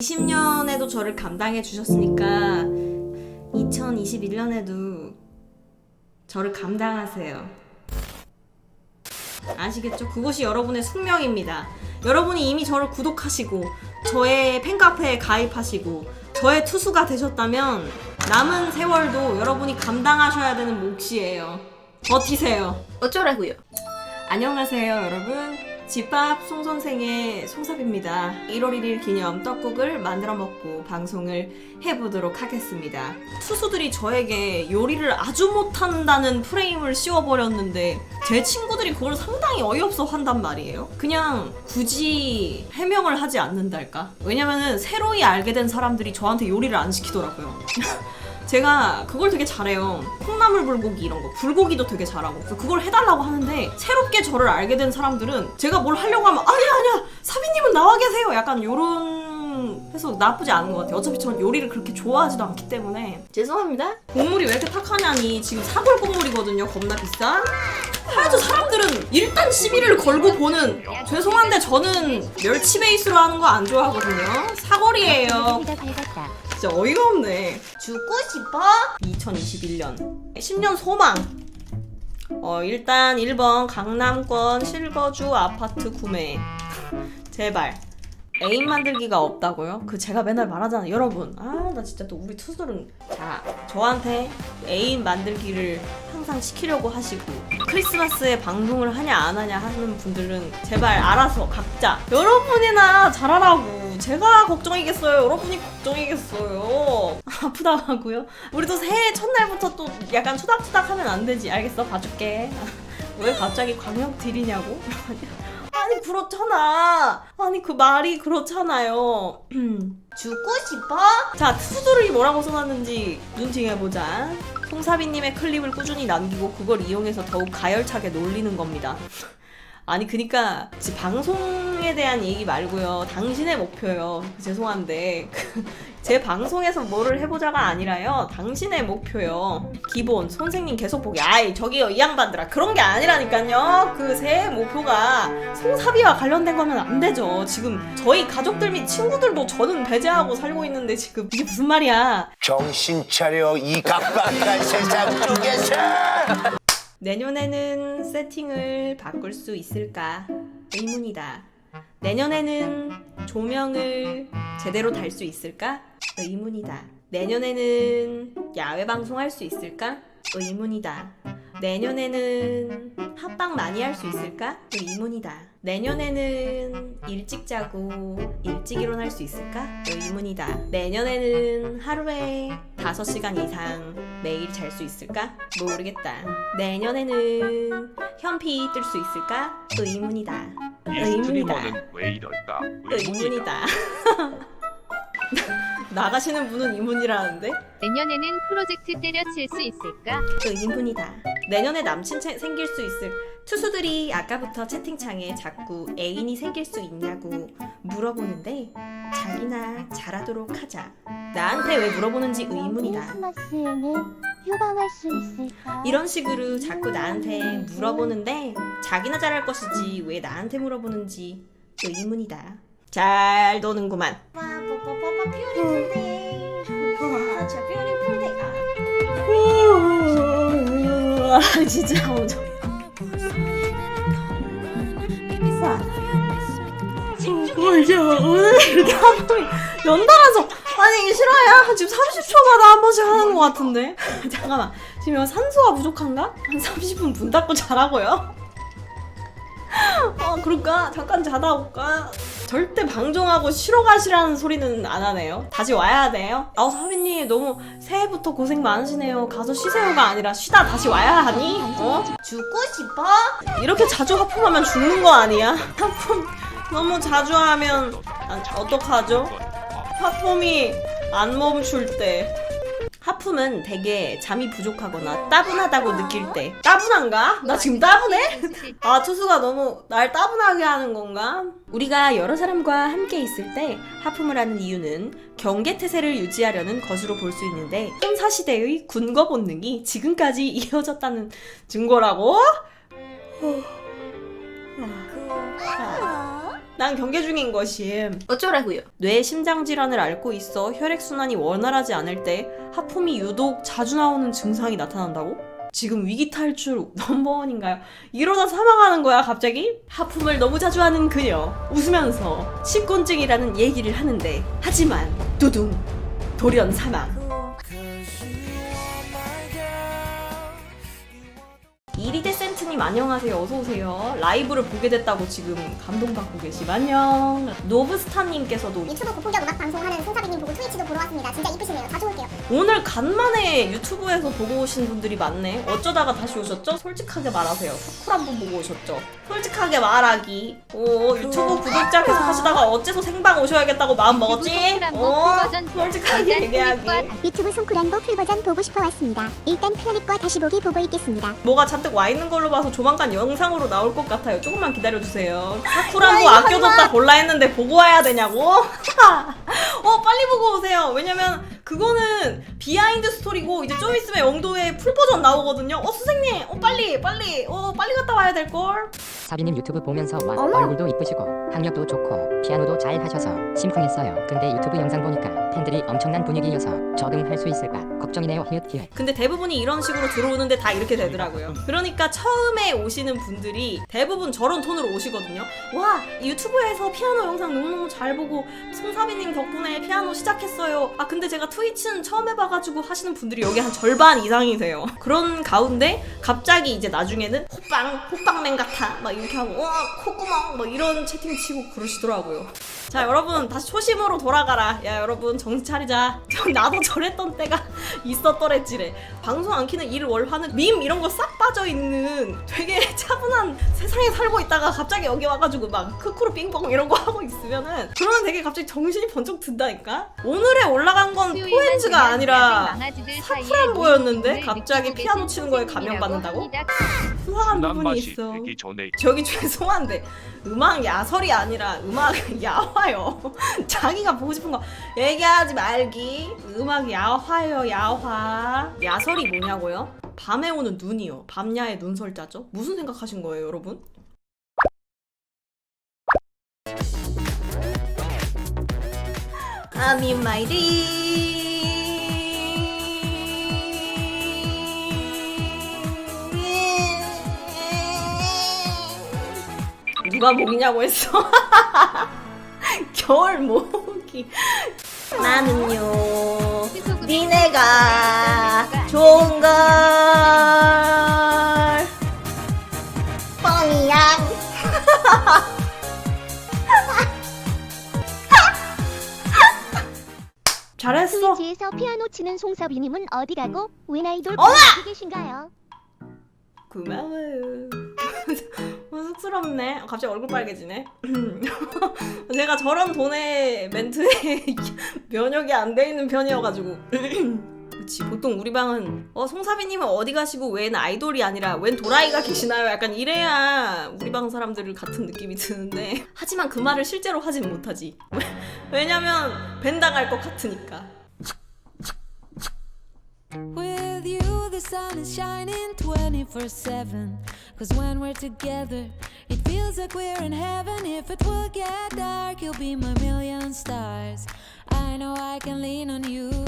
20년에도 저를 감당해 주셨으니까 2021년에도 저를 감당하세요. 아시겠죠? 그것이 여러분의 숙명입니다. 여러분이 이미 저를 구독하시고 저의 팬카페에 가입하시고 저의 투수가 되셨다면 남은 세월도 여러분이 감당하셔야 되는 몫이에요. 버티세요. 어쩌라고요? 안녕하세요, 여러분. 집밥 송선생의 송삽입니다. 1월 1일 기념 떡국을 만들어 먹고 방송을 해보도록 하겠습니다. 투수들이 저에게 요리를 아주 못한다는 프레임을 씌워버렸는데 제 친구들이 그걸 상당히 어이없어 한단 말이에요. 그냥 굳이 해명을 하지 않는달까? 왜냐면은 새로이 알게 된 사람들이 저한테 요리를 안 시키더라고요. 제가 그걸 되게 잘해요. 콩나물 불고기 이런 거. 불고기도 되게 잘하고. 그래서 그걸 해달라고 하는데 새롭게 저를 알게 된 사람들은 제가 뭘 하려고 하면 아니야 아니야 사비님은 나와 계세요. 약간 요런 해서 나쁘지 않은 것 같아요. 어차피 저는 요리를 그렇게 좋아하지도 않기 때문에 죄송합니다. 국물이 왜 이렇게 탁하냐니 지금 사골 국물이거든요. 겁나 비싼. 하여튼 사람들은 일단 시비를 걸고 보는 죄송한데 저는 멸치 베이스로 하는 거 안 좋아하거든요. 사골이에요. 진짜 어이가 없네. 죽고 싶어? 2021년. 10년 소망. 어 일단 1번 강남권 실거주 아파트 구매. 제발. 애인 만들기가 없다고요? 그 제가 맨날 말하잖아요. 여러분. 아 나 진짜 또 우리 투수들은 자 저한테 애인 만들기를 항상 시키려고 하시고 크리스마스에 방송을 하냐 안 하냐 하는 분들은 제발 알아서 각자 여러분이나 잘하라고. 제가 걱정이겠어요. 여러분이 걱정이겠어요. 아프다 하고요? 우리도 새해 첫날부터 또 약간 투닥투닥 하면 안 되지. 알겠어? 봐줄게. 왜 갑자기 광역 딜이냐고 아니 그렇잖아. 아니 그 말이 그렇잖아요. 죽고 싶어? 자 투수들이 뭐라고 써놨는지 눈팅해보자. 송사비님의 클립을 꾸준히 남기고 그걸 이용해서 더욱 가열차게 놀리는 겁니다. 아니 그니까 지 방송에 대한 얘기 말고요. 당신의 목표요. 죄송한데 그, 제 방송에서 뭐를 해보자가 아니라요. 당신의 목표요. 기본 선생님 계속 보기. 아이 저기요 이 양반들아. 그런 게 아니라니까요. 그 새해 목표가 송사비와 관련된 거면 안 되죠. 지금 저희 가족들 및 친구들도 저는 배제하고 살고 있는데 지금 이게 무슨 말이야? 정신 차려 이 각박한 세상 속에서! 내년에는 세팅을 바꿀 수 있을까? 의문이다. 내년에는 조명을 제대로 달 수 있을까? 의문이다. 내년에는 야외 방송할 수 있을까? 의문이다. 내년에는 합방 많이 할 수 있을까? 의문이다. 내년에는 일찍 자고 일찍 일어날 수 있을까? 의문이다. 내년에는 하루에 5시간 이상 매일 잘 수 있을까? 모르겠다. 내년에는 현피 뜰 수 있을까? 의문이다. 이 의문이다. 스트리머는 왜 이럴까? 의문이다. 나가시는 분은 이문이라는데? 내년에는 프로젝트 때려칠 수 있을까? 의문이다. 내년에 남친 채- 생길 수 있을 투수들이 아까부터 채팅창에 자꾸 애인이 생길 수 있냐고 물어보는데 자기나 잘하도록 하자. 나한테 왜 물어보는지 의문이다. 크리스마스에는 갈수 있을까? 이런 식으로 자꾸 나한테 물어보는데 자기나 잘할 것이지 왜 나한테 물어보는지 의문이다. 잘 노는구만. 빠빠빠빠 뷰티풀 데이 Such a beautiful day 아, 아, 진짜 엄청. 진짜 오늘 이렇게 한 번이 연달아서 아니 싫어요? 지금 30초마다 한 번씩 하는 것 같은데 잠깐만 지금 산소가 부족한가? 한 30분 문 닫고 자라고요? 아 그럴까? 잠깐 자다 올까? 절대 방종하고 쉬러 가시라는 소리는 안 하네요. 다시 와야 돼요? 아우 사비님 너무 새해부터 고생 많으시네요. 가서 쉬세요가 아니라 쉬다 다시 와야 하니? 어? 죽고 싶어? 이렇게 자주 하품하면 죽는 거 아니야? 하품 너무 자주 하면 아, 어떡하죠? 하품이 안 멈출 때 하품은 되게 잠이 부족하거나 따분하다고 느낄 때 따분한가? 나 지금 따분해? 아 투수가 너무 날 따분하게 하는 건가? 우리가 여러 사람과 함께 있을 때 하품을 하는 이유는 경계태세를 유지하려는 것으로 볼 수 있는데 현사시대의 군거 본능이 지금까지 이어졌다는 증거라고? 그 난 경계 중인 것이 어쩌라고요? 뇌 심장 질환을 앓고 있어 혈액 순환이 원활하지 않을 때 하품이 유독 자주 나오는 증상이 나타난다고? 지금 위기 탈출 넘버원인가요? 이러다 사망하는 거야 갑자기? 하품을 너무 자주 하는 그녀 웃으면서 식곤증이라는 얘기를 하는데 하지만 두둥 돌연 사망 님 안녕하세요. 어서 오세요. 라이브를 보게 됐다고 지금 감동받고 안녕 노브스타님께서도 유튜브 고품격 음악 방송하는 송사비님 보고 트위치도 보러 왔습니다. 진짜 이쁘시네요. 자주 올게요. 오늘 간만에 유튜브에서 보고 오신 분들이 많네. 어쩌다가 다시 오셨죠? 솔직하게 말하세요. 사쿨 한번 보고 오셨죠? 솔직하게 말하기. 오, 유튜브 구독자 계속 하시다가 어째서 생방 오셔야겠다고 마음 먹었지? 어, 버전 솔직하게 얘기하기. 유튜브 송크란보 풀 버전 보고 싶어 왔습니다. 일단 플라닛과 다시 보기 보고 있겠습니다. 뭐가 잔뜩 와 있는 걸로 봐서 조만간 영상으로 나올 것 같아요. 조금만 기다려주세요. 사쿨 한번 아껴뒀다 볼라 했는데 보고 와야 되냐고? 어, 빨리 보고 오세요. 왜냐면 그거는 비하인드 스토리고 이제 좀 있으면 영도에 풀 버전 나오거든요. 어, 선생님, 어, 빨리, 빨리, 어, 빨리 갔다 와야 될 걸? 사비님 유튜브 보면서 와 얼굴도 이쁘시고 학력도 좋고 피아노도 잘 하셔서 심쿵했어요. 근데 유튜브 영상 보니까 팬들이 엄청난 분위기여서 적응할 수 있을까 걱정이네요. 히읗 히읗. 근데 대부분이 이런 식으로 들어오는데 다 이렇게 되더라고요. 그러니까 처음에 오시는 분들이 대부분 저런 톤으로 오시거든요. 와, 유튜브에서 피아노 영상 너무너무 잘 보고 송사비님 덕분에 피아노 시작했어요. 아, 근데 제가 트위치는 처음 해봐가지고 하시는 분들이 여기 한 절반 이상이세요. 그런 가운데 갑자기 이제 나중에는 호빵, 호빵맨 같아. 막 이렇게 하고, 와, 콧구멍. 막 이런 채팅 치고 그러시더라고요. 자, 여러분, 다시 초심으로 돌아가라. 야, 여러분, 정신 차리자. 나도 저랬던 때가 있었더랬지래. 방송 안 키는 일월화는 밈 이런 거 싹 빠져 있는 되게 차분한 세상에 살고 있다가 갑자기 여기 와가지고 막 크크루 빙봉 이런 거 하고 있으면은 그러면 되게 갑자기 정신이 번쩍 든다니까? 오늘에 올라간 건 포엔즈가 아니라 사쿠란 보였는데 갑자기 피아노 치는 거에 감명받는다고? 수상한 난 부분이 있어. 저기 죄송한데 음악 야설이 아니라 음악 야화요. 자기가 보고 싶은 거 얘기하지 말기. 음악 야화요 야화. 야설이 뭐냐고요? 밤에 오는 눈이요. 밤야의 눈설자죠? 무슨 생각하신 거예요, 여러분? I'm in my dream. 누가 목이냐고 했어? 겨울 모기. 나는요. 니네가 좋은 걸 뻥이야. 잘했어. 트위치에서 피아노 치는 송사비님은 어디 가고 웬 아이돌! 보고 계신가요? 고마워요. 어, 쑥스럽네. 갑자기 얼굴 빨개지네. 제가 저런 돈의 멘트에 면역이 안 돼 있는 편이어가지고. 그치 보통 우리 방은 어 송사비님은 어디 가시고 웬 아이돌이 아니라 웬 도라이가 계시나요? 약간 이래야 우리 방 사람들 같은 느낌이 드는데 하지만 그 말을 실제로 하진 못하지 왜냐면 벤 당할 것 같으니까 With you, the sun is shining 24 7. Cause when we're together, it feels like we're in heaven. If it will get dark, you'll be my million stars. I know I can lean on you.